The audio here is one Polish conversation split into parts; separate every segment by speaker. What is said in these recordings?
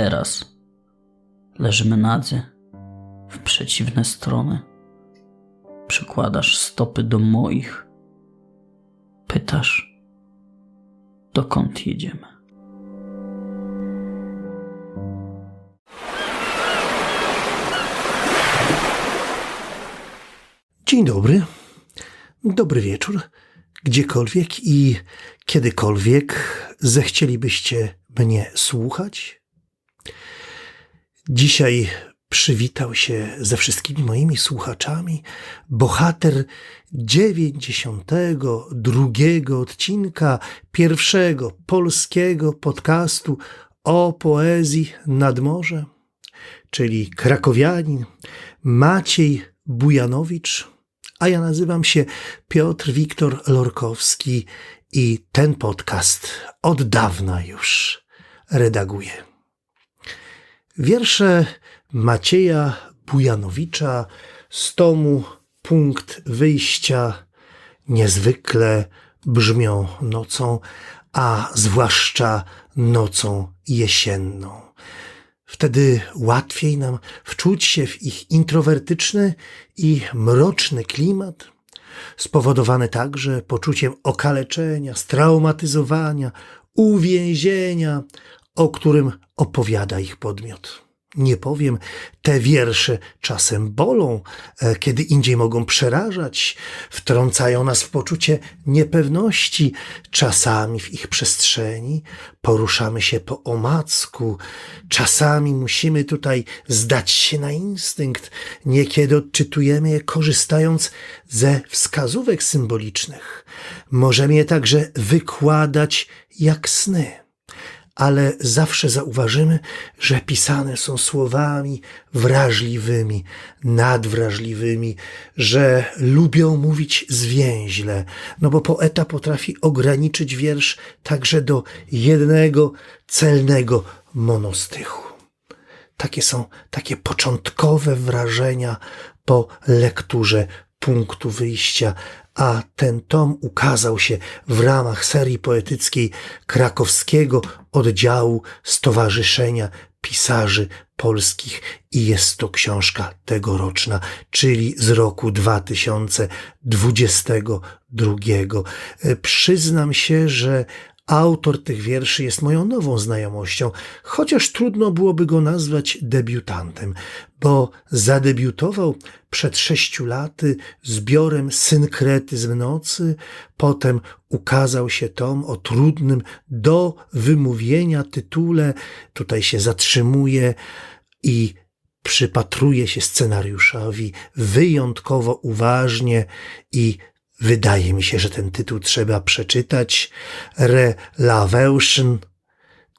Speaker 1: teraz leżymy nadzy w przeciwne strony. Przykładasz stopy do moich. Pytasz, dokąd jedziemy.
Speaker 2: Dzień dobry, dobry wieczór, gdziekolwiek i kiedykolwiek zechcielibyście mnie słuchać. Dzisiaj przywitał się ze wszystkimi moimi słuchaczami bohater 92 odcinka pierwszego polskiego podcastu o poezji nad morze, czyli krakowianin Maciej Bujanowicz, a ja nazywam się Piotr Wiktor Lorkowski i ten podcast od dawna już redaguję. Wiersze Macieja Bujanowicza z tomu Punkt Wyjścia niezwykle brzmią nocą, a zwłaszcza nocą jesienną. Wtedy łatwiej nam wczuć się w ich introwertyczny i mroczny klimat, spowodowany także poczuciem okaleczenia, straumatyzowania, uwięzienia, o którym opowiada ich podmiot. Nie powiem, te wiersze czasem bolą, e, kiedy indziej mogą przerażać, wtrącają nas w poczucie niepewności, czasami w ich przestrzeni poruszamy się po omacku, czasami musimy tutaj zdać się na instynkt, niekiedy odczytujemy je korzystając ze wskazówek symbolicznych. Możemy je także wykładać jak sny ale zawsze zauważymy, że pisane są słowami wrażliwymi, nadwrażliwymi, że lubią mówić zwięźle, no bo poeta potrafi ograniczyć wiersz także do jednego celnego monostychu. Takie są takie początkowe wrażenia po lekturze punktu wyjścia, a ten tom ukazał się w ramach serii poetyckiej krakowskiego oddziału Stowarzyszenia Pisarzy Polskich i jest to książka tegoroczna, czyli z roku 2022. Przyznam się, że Autor tych wierszy jest moją nową znajomością, chociaż trudno byłoby go nazwać debiutantem, bo zadebiutował przed sześciu laty zbiorem Synkretyzm Nocy, potem ukazał się tom o trudnym do wymówienia tytule, tutaj się zatrzymuje i przypatruje się scenariuszowi wyjątkowo uważnie i Wydaje mi się, że ten tytuł trzeba przeczytać. Relaweuschen,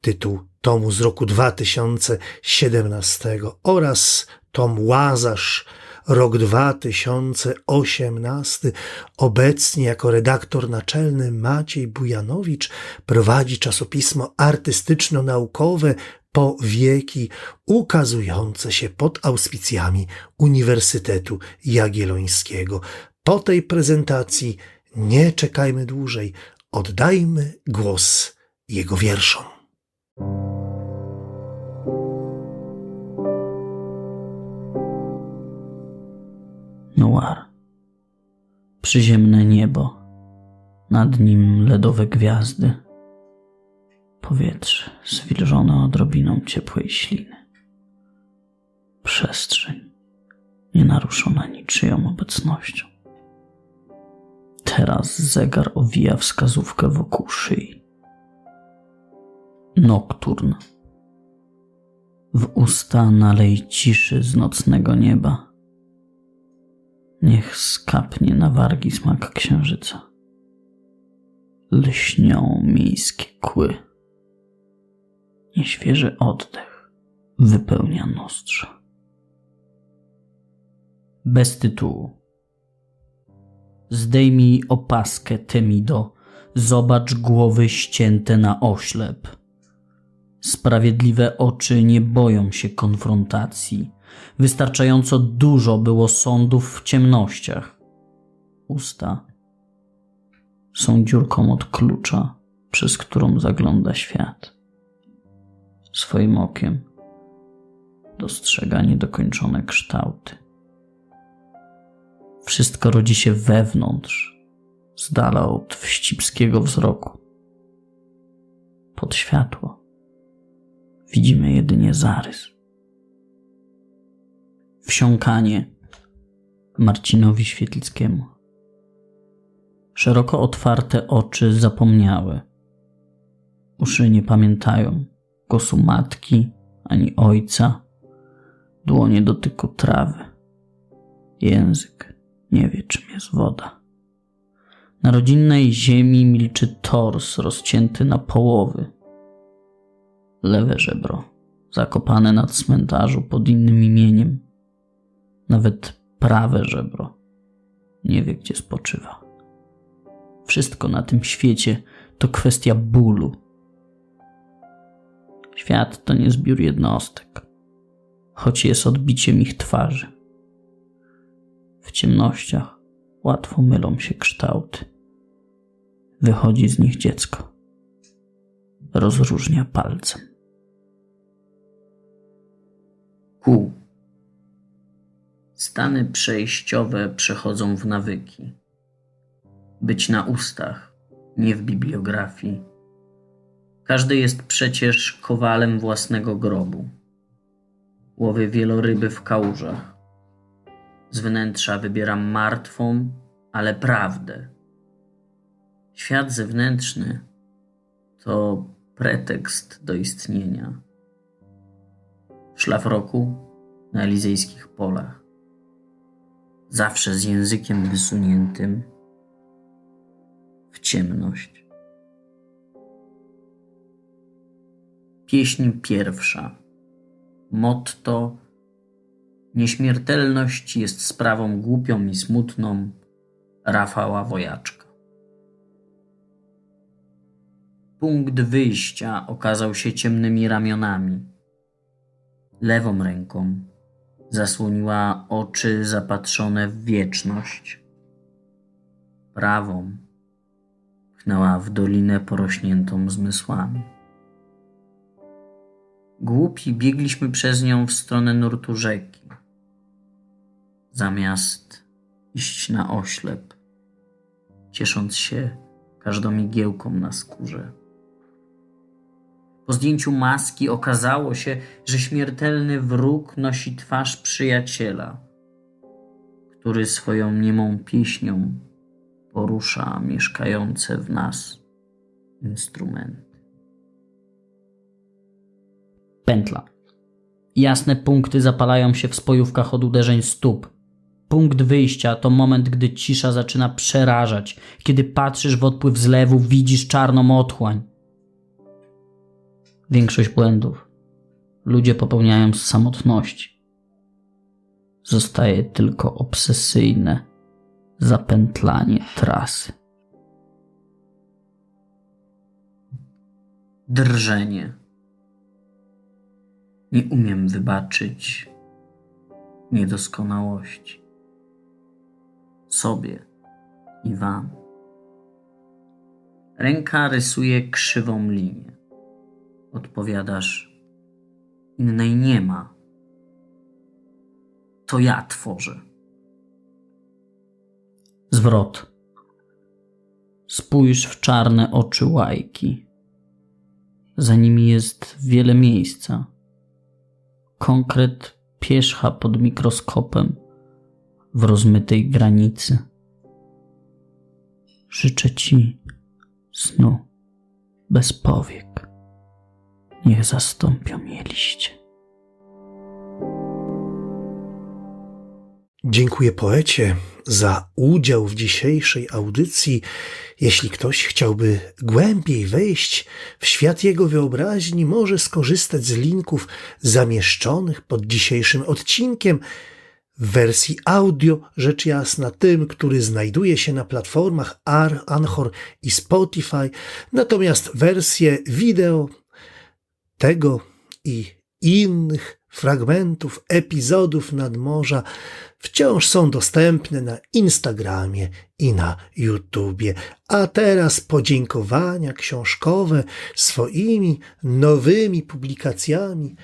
Speaker 2: tytuł tomu z roku 2017 oraz tom Łazarz, rok 2018. Obecnie jako redaktor naczelny Maciej Bujanowicz prowadzi czasopismo artystyczno-naukowe po wieki, ukazujące się pod auspicjami Uniwersytetu Jagiellońskiego. Po tej prezentacji nie czekajmy dłużej, oddajmy głos jego wierszom.
Speaker 1: Noir. Przyziemne niebo, nad nim ledowe gwiazdy, powietrze zwilżone odrobiną ciepłej śliny, przestrzeń nienaruszona niczyją obecnością. Teraz zegar owija wskazówkę wokół szyi. Nokturn. W usta nalej ciszy z nocnego nieba. Niech skapnie na wargi smak księżyca. Lśnią miejskie kły. Nieświeży oddech wypełnia nozdrza. Bez tytułu. Zdejmij opaskę, Temido, zobacz głowy ścięte na oślep. Sprawiedliwe oczy nie boją się konfrontacji. Wystarczająco dużo było sądów w ciemnościach. Usta są dziurką od klucza, przez którą zagląda świat. Swoim okiem dostrzega niedokończone kształty. Wszystko rodzi się wewnątrz, z dala od wścibskiego wzroku. Pod światło widzimy jedynie zarys. Wsiąkanie Marcinowi Świetlickiemu. Szeroko otwarte oczy zapomniały. Uszy nie pamiętają głosu matki ani ojca. Dłonie dotyku trawy. Język nie wie, czym jest woda. Na rodzinnej ziemi milczy tors rozcięty na połowy. Lewe żebro, zakopane na cmentarzu pod innym imieniem. Nawet prawe żebro nie wie, gdzie spoczywa. Wszystko na tym świecie to kwestia bólu. Świat to nie zbiór jednostek, choć jest odbiciem ich twarzy. W ciemnościach łatwo mylą się kształty. Wychodzi z nich dziecko. Rozróżnia palcem. Q. Stany przejściowe przechodzą w nawyki. Być na ustach, nie w bibliografii. Każdy jest przecież kowalem własnego grobu. Łowię wieloryby w kałużach. Z wnętrza wybieram martwą, ale prawdę. Świat zewnętrzny to pretekst do istnienia. Szlafroku na elizejskich polach. Zawsze z językiem wysuniętym w ciemność. Pieśń pierwsza. Motto: Nieśmiertelność jest sprawą głupią i smutną Rafała Wojaczka. Punkt wyjścia okazał się ciemnymi ramionami. Lewą ręką zasłoniła oczy zapatrzone w wieczność. Prawą pchnęła w dolinę porośniętą zmysłami. Głupi biegliśmy przez nią w stronę nurtu rzeki, zamiast iść na oślep, ciesząc się każdą igiełką na skórze. Po zdjęciu maski okazało się, że śmiertelny wróg nosi twarz przyjaciela, który swoją niemą pieśnią porusza mieszkające w nas instrumenty. Pętla. Jasne punkty zapalają się w spojówkach od uderzeń stóp. Punkt wyjścia to moment, gdy cisza zaczyna przerażać. Kiedy patrzysz w odpływ zlewu, widzisz czarną otchłań. Większość błędów ludzie popełniają z samotności. Zostaje tylko obsesyjne zapętlanie trasy. Drżenie. Nie umiem wybaczyć niedoskonałości sobie i wam. Ręka rysuje krzywą linię. Odpowiadasz, innej nie ma. To ja tworzę. Zwrot. Spójrz w czarne oczy łajki. Za nimi jest wiele miejsca. Konkret pierzcha pod mikroskopem w rozmytej granicy. Życzę ci snu bez powiek. Niech zastąpią je liście.
Speaker 2: Dziękuję poecie za udział w dzisiejszej audycji. Jeśli ktoś chciałby głębiej wejść w świat jego wyobraźni, może skorzystać z linków zamieszczonych pod dzisiejszym odcinkiem w wersji audio, rzecz jasna, tym, który znajduje się na platformach AR, Anchor i Spotify. Natomiast wersję wideo tego i innych fragmentów, epizodów nadmorza wciąż są dostępne na Instagramie i na YouTubie. A teraz podziękowania książkowe swoimi nowymi publikacjami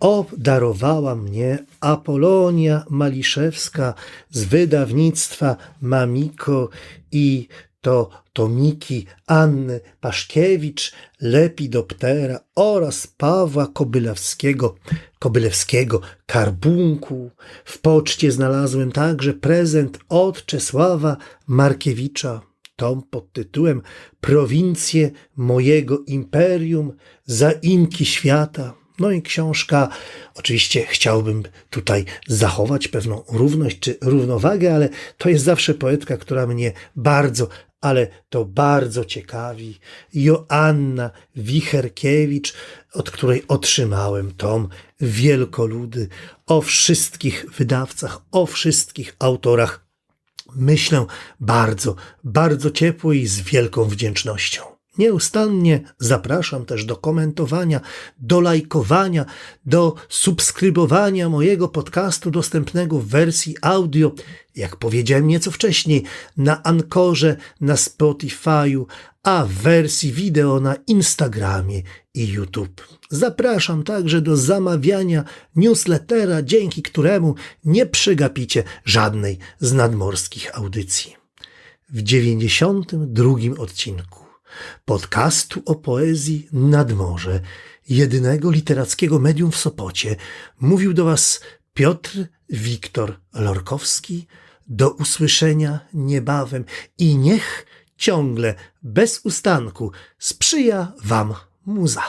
Speaker 2: obdarowała mnie Apolonia Maliszewska z wydawnictwa Mamiko i to tomiki Anny Paszkiewicz, Lepidoptera oraz Pawła Kobylewskiego, Kobylewskiego Karbunku. W poczcie znalazłem także prezent od Czesława Markiewicza, tom pod tytułem Prowincje mojego imperium, zaimki świata. No i książka, oczywiście chciałbym tutaj zachować pewną równość czy równowagę, ale to jest zawsze poetka, która mnie bardzo, ale to bardzo ciekawi. Joanna Wicherkiewicz, od której otrzymałem tom Wielkoludy o wszystkich wydawcach, o wszystkich autorach. Myślę bardzo, bardzo ciepło i z wielką wdzięcznością. Nieustannie zapraszam też do komentowania, do lajkowania, do subskrybowania mojego podcastu dostępnego w wersji audio, jak powiedziałem nieco wcześniej, na Ankorze, na Spotify'u, a w wersji wideo na Instagramie i YouTube. Zapraszam także do zamawiania newslettera, dzięki któremu nie przegapicie żadnej z nadmorskich audycji. W 92 odcinku podcastu o poezji Nadmorze, jedynego literackiego medium w Sopocie, mówił do Was Piotr Wiktor Lorkowski. Do usłyszenia niebawem i niech ciągle, bez ustanku, sprzyja Wam muza.